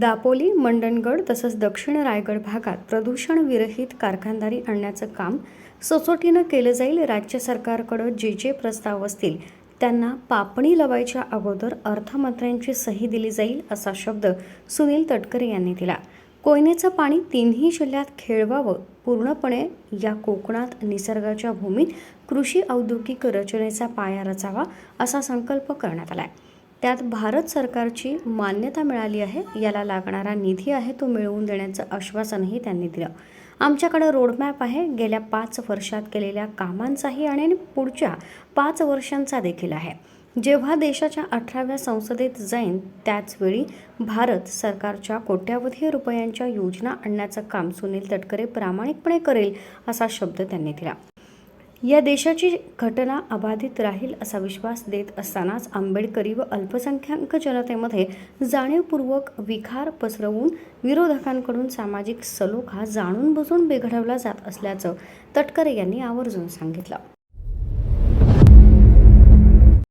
दापोली मंडणगड तसंच दक्षिण रायगड भागात प्रदूषण विरहित कारखानदारी आणण्याचं काम सोसोटीनं केलं जाईल. राज्य सरकारकडं जे जे प्रस्ताव असतील त्यांना पापणी लवायच्या अगोदर अर्थमंत्र्यांची सही दिली जाईल असा शब्द सुनील तटकरे यांनी दिला. कोयनेचं पाणी तिन्ही जिल्ह्यात खेळवावं पूर्णपणे या कोकणात निसर्गाच्या भूमीत कृषी औद्योगिक रचनेचा पाया रचावा असा संकल्प करण्यात आला आहे त्यात भारत सरकारची मान्यता मिळाली आहे याला लागणारा निधी आहे तो मिळवून देण्याचं आश्वासनही त्यांनी दिलं. आमच्याकडे रोडमॅप आहे गेल्या पाच वर्षात केलेल्या कामांचाही आणि पुढच्या पाच वर्षांचा देखील आहे. जेव्हा देशाच्या अठराव्या संसदेत जाईन त्याचवेळी भारत सरकारच्या कोट्यावधी रुपयांच्या योजना आणण्याचं काम सुनील तटकरे प्रामाणिकपणे करेल असा शब्द त्यांनी दिला. या देशाची घटना अबाधित राहील असा विश्वास देत असतानाच आंबेडकरी व अल्पसंख्याक जनतेमध्ये जाणीवपूर्वक विखार पसरवून विरोधकांकडून सामाजिक सलोखा जाणून बुजून बिघडवला जात असल्याचं तटकरे यांनी आवर्जून सांगितलं.